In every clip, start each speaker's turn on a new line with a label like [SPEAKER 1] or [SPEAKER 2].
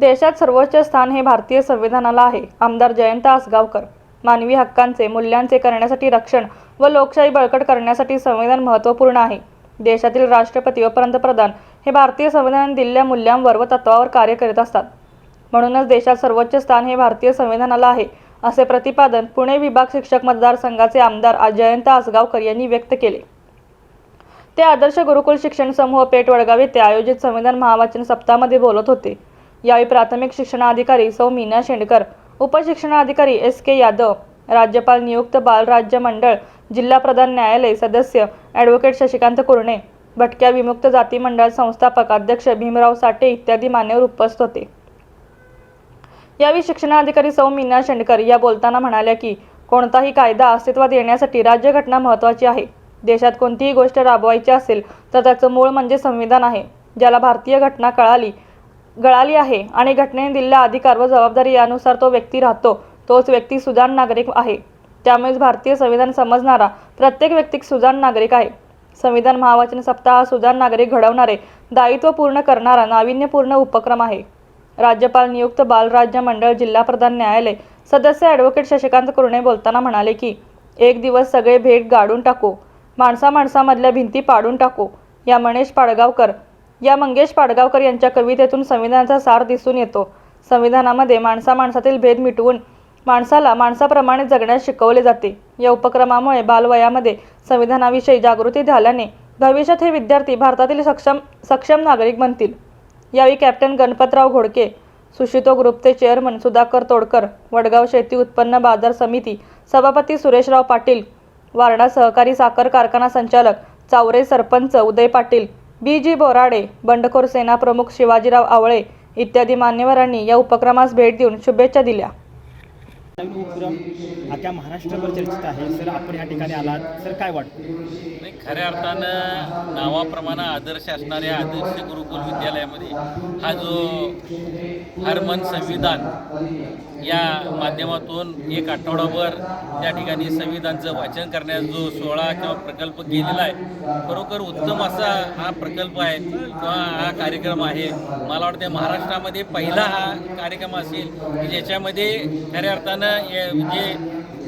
[SPEAKER 1] देशात सर्वोच्च स्थान हे भारतीय संविधानाला आहे. आमदार जयंत आसगावकर. मानवी हक्कांचे मूल्यांचे करण्यासाठी रक्षण व लोकशाही बळकट करण्यासाठी संविधान महत्त्वपूर्ण आहे. देशातील राष्ट्रपती व पंतप्रधान हे भारतीय संविधानाने दिलेल्या मूल्यांवर व तत्वावर कार्य करीत असतात. म्हणूनच देशात सर्वोच्च स्थान हे भारतीय संविधानाला आहे असे प्रतिपादन पुणे विभाग शिक्षक मतदारसंघाचे आमदार जयंत आसगावकर यांनी व्यक्त केले. ते आदर्श गुरुकुल शिक्षण समूह पेठ वडगाव येथे आयोजित संविधान महावाचन सप्ताहामध्ये बोलत होते. यावेळी प्राथमिक शिक्षणाधिकारी सौ मीना शेंडकर उपशिक्षणाधिकारी एस के यादव राज्यपाल नियुक्त बालराज्य मंडळ जिल्हा प्रधान न्यायालय सदस्य ॲडव्होकेट शशिकांत कुरणे भटक्या विमुक्त जाती मंडळ संस्थापक अध्यक्ष भीमराव साठे इत्यादी मान्यवर उपस्थित होते. यावेळी शिक्षणाधिकारी सौ मीना शेंडकर या बोलताना म्हणाल्या की कोणताही कायदा अस्तित्वात येण्यासाठी राज्यघटना महत्त्वाची आहे. देशात कोणतीही गोष्ट राबवायची असेल तर त्याचं मूळ म्हणजे संविधान आहे. ज्याला भारतीय घटना कळाली गळाली आहे आणि घटनेने दिलेल्या अधिकार व जबाबदारी यानुसार तो व्यक्ती राहतो. तोच व्यक्ती सुजाण नागरिक आहे. त्यामुळेच भारतीय संविधान समजणारा प्रत्येक व्यक्ती सुजाण नागरिक आहे. संविधान महावाचन सप्ताह हा सुजाण नागरिक घडवणारे दायित्व पूर्ण करणारा नाविन्यपूर्ण उपक्रम आहे. राज्यपाल नियुक्त बालराज्य मंडळ जिल्हा प्रधान न्यायालय सदस्य ॲडव्होकेट शशिकांत कुरणे बोलताना म्हणाले की एक दिवस सगळे भेट गाडून टाकू. माणसा माणसामधल्या भिंती पाडून टाकू. या मनेश पाडगावकर या मंगेश पाडगावकर यांच्या कवितेतून संविधानाचा सार दिसून येतो. संविधानामध्ये माणसा माणसातील भेद मिटवून माणसाला माणसाप्रमाणे जगण्यास शिकवले जाते. या उपक्रमामुळे बालवयामध्ये संविधानाविषयी जागृती झाल्याने भविष्यात हे विद्यार्थी भारतातील सक्षम सक्षम नागरिक बनतील. यावेळी कॅप्टन गणपतराव घोडके सुशितो ग्रुपचे चेअरमन सुधाकर तोडकर वडगाव शेती उत्पन्न बाजार समिती सभापती सुरेशराव पाटील वारणा सहकारी साखर कारखाना संचालक चावरे सरपंच उदय पाटील बी जी बोराडे बंडखोर सेना प्रमुख शिवाजीराव आवळे इत्यादी मान्यवरांनी या उपक्रमास भेट देऊन शुभेच्छा दिल्या.
[SPEAKER 2] उपक्रम अख्ख्या महाराष्ट्रभर चर्चित आहे. सर आपण या ठिकाणी आलात. सर काय वाटतं?
[SPEAKER 3] नाही खऱ्या अर्थानं नावाप्रमाणे आदर्श असणाऱ्या आदर्श गुरुकुल विद्यालयामध्ये हा जो हरमन संविधान या माध्यमातून एक आठवडाभर त्या ठिकाणी संविधानचं वाचन करण्याचा जो सोहळा किंवा प्रकल्प केलेला आहे खरोखर उत्तम असा हा प्रकल्प आहे किंवा हा कार्यक्रम आहे. मला वाटतं महाराष्ट्रामध्ये पहिला हा कार्यक्रम असेल की ज्याच्यामध्ये खऱ्या अर्थानं जे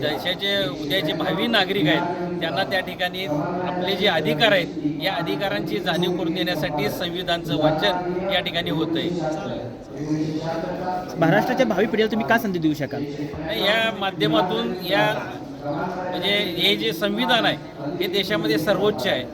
[SPEAKER 3] देशाचे उद्याचे भावी नागरिक आहेत त्यांना त्या ठिकाणी आपले जे अधिकार आहेत या अधिकारांची जाणीव करून देण्यासाठी संविधानचं वाचन या ठिकाणी होतं आहे
[SPEAKER 2] महाराष्ट्राच्या भावी पिढीला तुम्ही काय संधी देऊ शकाल?
[SPEAKER 3] या माध्यमातून या म्हणजे हे जे संविधान आहे हे देशामध्ये सर्वोच्च आहे.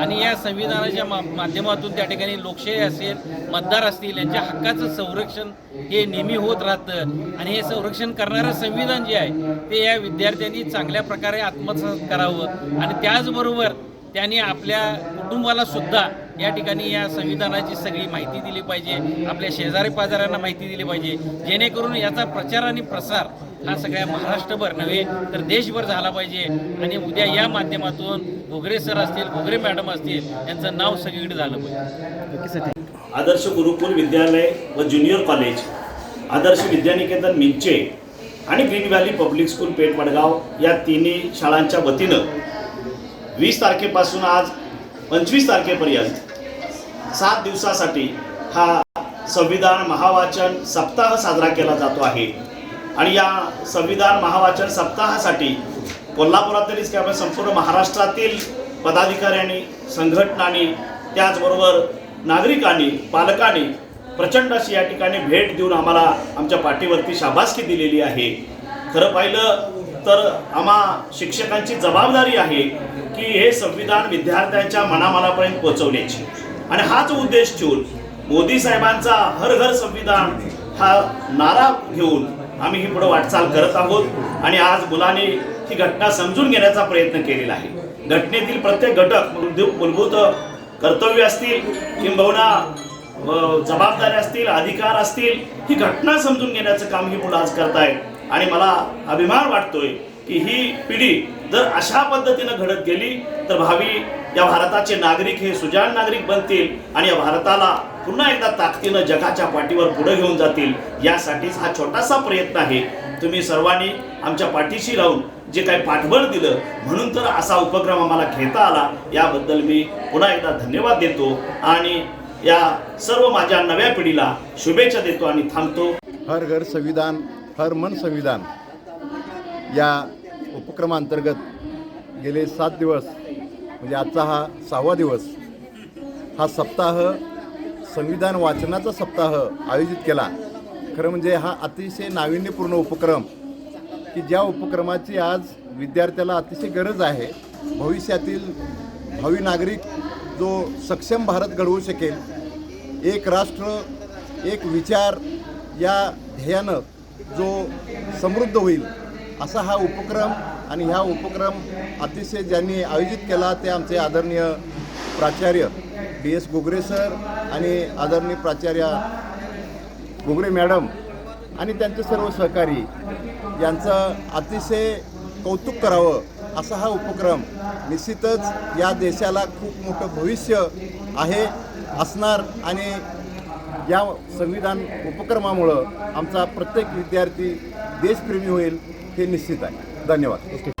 [SPEAKER 3] आणि या संविधानाच्या मा माध्यमातून त्या ठिकाणी लोकशाही असेल मतदार असतील यांच्या हक्काचं संरक्षण हे नेहमी होत राहतं. आणि हे संरक्षण करणारं संविधान जे आहे ते या विद्यार्थ्यांनी चांगल्या प्रकारे आत्मसात करावं. आणि त्याचबरोबर त्यांनी आपल्या कुटुंबाला सुद्धा या ठिकाणी या संविधानाची सगळी माहिती दिली पाहिजे. आपल्या शेजारी पाजाऱ्यांना माहिती दिली पाहिजे. जेणेकरून याचा प्रचार आणि प्रसार हा सगळ्या महाराष्ट्रभर नव्हे तर देशभर झाला पाहिजे. आणि उद्या या माध्यमातून घोगरे सर असतील घोगरे मॅडम असतील यांचं नाव सगळीकडे झालं पाहिजे.
[SPEAKER 4] आदर्श गुरुकुल विद्यालय व ज्युनियर कॉलेज आदर्श विद्यानिकेतन मिंचे आणि green valley public school Peth Vadgaon या तिन्ही शाळांच्या वतीनं वीस तारखेपासून आज पंचवीस तारखेपर्यंत सात दिवसासाठी हा संविधान महावाचन सप्ताह साजरा केला जातो आहे. आणि या संविधान महावाचन सप्ताहासाठी कोल्हापुरातीलच किंवा संपूर्ण महाराष्ट्रातील पदाधिकाऱ्यांनी संघटनांनी त्याचबरोबर नागरिकांनी पालकांनी प्रचंड अशी या ठिकाणी भेट देऊन आम्हाला आमच्या पाठीवरती शाबासकी दिलेली आहे. खरं पाहिलं तर आम्हा शिक्षकांची जबाबदारी आहे की हे संविधान विद्यार्थ्यांच्या मनामनापर्यंत पोहोचवण्याची. आणि हाच उद्देश ठेवून मोदी साहेबांचा हर घर संविधान हा नारा घेऊन आम्ही ही पुढे वाटचाल करत आहोत. आणि आज मुलांनी ही घटना समजून घेण्याचा प्रयत्न केलेला आहे. घटनेतील प्रत्येक घटक मूलभूत मूलभूत कर्तव्य असतील किंबहुना जबाबदाऱ्या असतील अधिकार असतील ही घटना समजून घेण्याचं काम ही मुलं आज करतायत. आणि मला अभिमान वाटतोय की ही पिढी जर अशा पद्धतीनं घडत गेली तर भावी या भारताचे नागरिक हे सुजाण नागरिक बनतील आणि या भारताला पुन्हा एकदा ताकदीनं जगाच्या पाठीवर पुढे घेऊन जातील यासाठीच हा छोटासा प्रयत्न आहे. तुम्ही सर्वांनी आमच्या पाठीशी राहून जे काही पाठबळ दिलं म्हणून तर असा उपक्रम आम्हाला घेता आला याबद्दल मी पुन्हा एकदा धन्यवाद देतो आणि या सर्व माझ्या नव्या पिढीला शुभेच्छा देतो आणि थांबतो.
[SPEAKER 5] हर घर संविधान हर मन संविधान या उपक्रमांतर्गत गेले सात दिवस म्हणजे आजचा हा सहावा दिवस हा सप्ताह संविधान वाचनाचा सप्ताह आयोजित केला. खरं म्हणजे हा अतिशय नाविन्यपूर्ण उपक्रम की ज्या उपक्रमाची आज विद्यार्थ्याला अतिशय गरज आहे भविष्यातील भावी नागरिक जो सक्षम भारत घडवू शकेल एक राष्ट्र एक विचार या ध्येयानं जो समृद्ध होईल असा हा उपक्रम आणि ह्या उपक्रम अतिशय ज्यांनी आयोजित केला ते आमचे आदरणीय प्राचार्य डी एस गोगरे सर आणि आदरणीय प्राचार्य गोगरे मॅडम आणि त्यांचे सर्व सहकारी यांचं अतिशय कौतुक करावं असा हा उपक्रम निश्चितच या देशाला खूप मोठं भविष्य आहे असणार आणि या संविधान उपक्रमामुळं आमचा प्रत्येक विद्यार्थी देशप्रेमी होईल. हे निश्चित आहे धन्यवाद